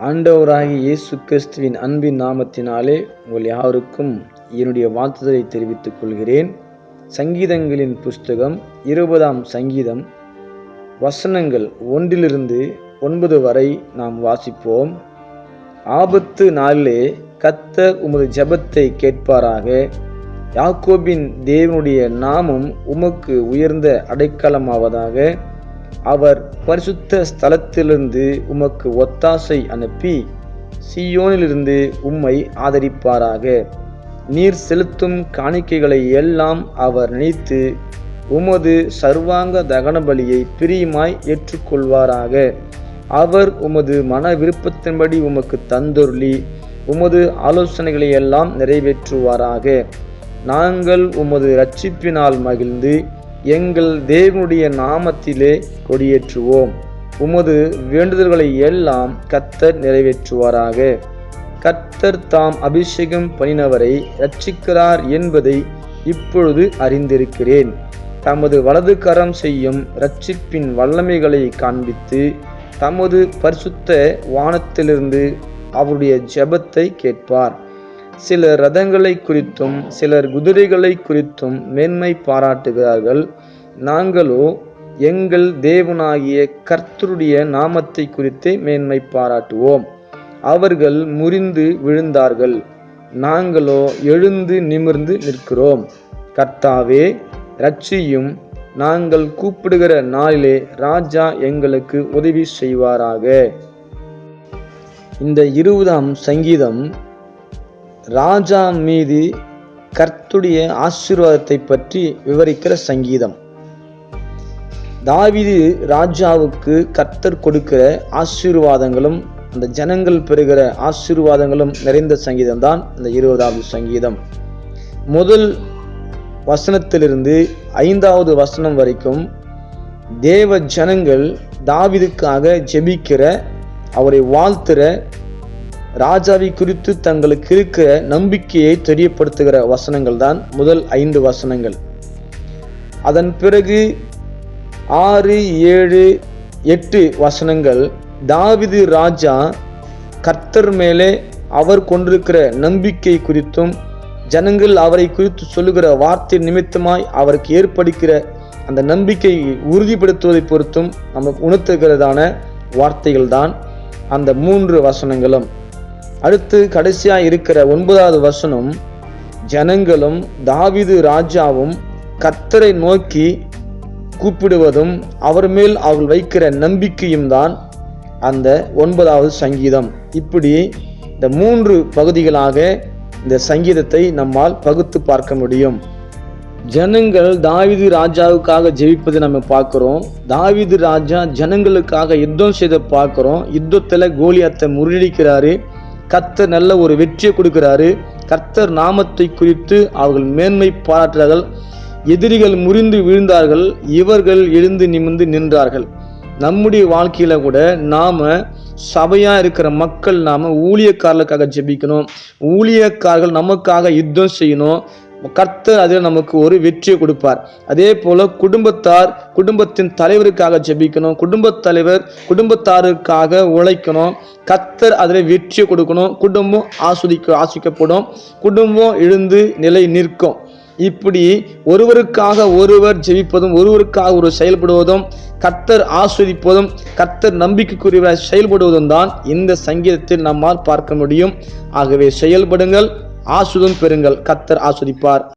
ஆண்டவராகிய இயேசு கிறிஸ்துவின் அன்பின் நாமத்தினாலே உங்கள் யாருக்கும் என்னுடைய வாழ்த்துதலை தெரிவித்துக் கொள்கிறேன். சங்கீதங்களின் புஸ்தகம் இருபதாம் சங்கீதம் வசனங்கள் ஒன்றிலிருந்து ஒன்பது வரை நாம் வாசிப்போம். ஆபத்து நாளிலே கத்த உமது ஜபத்தை கேட்பாராக. யாக்கோபின் தேவனுடைய நாமம் உமக்கு உயர்ந்த அடைக்கலமாவதாக. அவர் பரிசுத்த ஸ்தலத்திலிருந்து உமக்கு ஒத்தாசை அனுப்பி சியோனிலிருந்து உம்மை ஆதரிப்பாராக. நீர் செலுத்தும் காணிக்கைகளை எல்லாம் அவர் நினைத்து உமது சர்வாங்க தகன பலியை பிரியமாய் ஏற்றுக்கொள்வாராக. அவர் உமது மன விருப்பத்தின்படி உமக்கு தந்தொருளி உமது ஆலோசனைகளை எல்லாம் நிறைவேற்றுவாராக. நாங்கள் உமது இரட்சிப்பினால் மகிழ்ந்து எங்கள் தேவனுடைய நாமத்திலே கொடியேற்றுவோம். உமது வேண்டுதல்களை எல்லாம் கத்தர் நிறைவேற்றுவாராக. கத்தர் தாம் அபிஷேகம் பண்ணினவரை ரட்சிக்கிறார் என்பதை இப்பொழுது அறிந்திருக்கிறேன். தமது வலது கரம் செய்யும் ரட்சிப்பின் வல்லமைகளை காண்பித்து தமது பரிசுத்த வானத்திலிருந்து அவருடைய ஜெபத்தை கேட்பார். சிலர் ரதங்களை குறித்தும் சிலர் குதிரைகளை குறித்தும் மேன்மை பாராட்டுகிறார்கள். நாங்களோ எங்கள் தேவனாகிய கர்த்தருடைய நாமத்தை குறித்தே மேன்மை பாராட்டுவோம். அவர்கள் முறிந்து விழுந்தார்கள். நாங்களோ எழுந்து நிமிர்ந்து நிற்கிறோம். கர்த்தாவே ரட்சியும் நாங்கள் கூப்பிடுகிற நாளிலே ராஜா எங்களுக்கு உதவி செய்வாராக. இந்த இருபதாம் சங்கீதம் ராஜா மீது கர்த்துடைய ஆசீர்வாதத்தை பற்றி விவரிக்கிற சங்கீதம். தாவிது ராஜாவுக்கு கர்த்தர் கொடுக்கிற ஆசீர்வாதங்களும் அந்த ஜனங்கள் பெறுகிற ஆசீர்வாதங்களும் நிறைந்த சங்கீதம் தான் இந்த இருபதாவது சங்கீதம். முதல் வசனத்திலிருந்து ஐந்தாவது வசனம் வரைக்கும் தேவ ஜனங்கள் தாவிதுக்காக ஜெபிக்கிற அவரை வாழ்த்துற ராஜாவை குறித்து தங்களுக்கு இருக்கிற நம்பிக்கையை தெரியப்படுத்துகிற வசனங்கள் தான் முதல் ஐந்து வசனங்கள். அதன் பிறகு ஆறு ஏழு எட்டு வசனங்கள். தாவிது ராஜா கர்த்தர் மேலே அவர் கொண்டிருக்கிற நம்பிக்கை குறித்தும் ஜனங்கள் அவரை குறித்து சொல்லுகிற வார்த்தை நிமித்தமாய் அவருக்கு ஏற்படுகிற அந்த நம்பிக்கை உறுதிப்படுத்துவதை பொறுத்தும் நம்ம உணர்த்துகிறதான வார்த்தைகள் தான் அந்த மூன்று வசனங்களும். அடுத்து கடைசியா இருக்கிற ஒன்பதாவது வசனம் ஜனங்களும் தாவிது ராஜாவும் கத்தரை நோக்கி கூப்பிடுவதும் அவர் மேல் அவள் வைக்கிற நம்பிக்கையும் தான் அந்த ஒன்பதாவது சங்கீதம். இப்படி இந்த மூன்று பகுதிகளாக இந்த சங்கீதத்தை நம்மால் பகுத்து பார்க்க முடியும். ஜனங்கள் தாவிது ராஜாவுக்காக ஜெயிப்பதை நம்ம பார்க்குறோம். தாவிது ராஜா ஜனங்களுக்காக யுத்தம் செய்த பார்க்குறோம். யுத்தத்தில் கோலியாத்தை முறியடிக்கிறாரு. கர்த்தர் நல்ல ஒரு வெற்றியை கொடுக்கிறாரு. கர்த்தர் நாமத்தை குறித்து அவர்கள் மேன்மை பாராட்டுறார்கள் எதிரிகள் முறிந்து விழுந்தார்கள். இவர்கள் எழுந்து நிமிர்ந்து நின்றார்கள். நம்முடைய வாழ்க்கையில கூட நாம சபையா இருக்கிற மக்கள் நாம ஊழியக்காரர்களுக்காக ஜெபிக்கணும். ஊழியக்காரர்கள் நமக்காக யுத்தம் செய்யணும். கர்த்தர் அதில் நமக்கு ஒரு வெற்றியை கொடுப்பார். அதே போல குடும்பத்தார் குடும்பத்தின் தலைவருக்காக ஜெபிக்கணும் குடும்பத் தலைவர் குடும்பத்தாருக்காக உழைக்கணும். கர்த்தர் அதில் வெற்றியை கொடுக்கணும் குடும்பம் ஆஸ்வதிக்க ஆசிக்கப்படும் குடும்பம் எழுந்து நிலை நிற்கும். இப்படி ஒருவருக்காக ஒருவர் ஜெபிப்பதும் ஒருவருக்காக ஒரு செயல்படுவதும் கர்த்தர் ஆஸ்வதிப்பதும் கர்த்தர் நம்பிக்கைக்குரிய செயல்படுவதும் தான் இந்த சங்கீதத்தில் நம்மால் பார்க்க முடியும். ஆகவே செயல்படுங்கள் ஆசுதம் பெறுங்கள். கத்தர் ஆஸ்வதிப்பார்.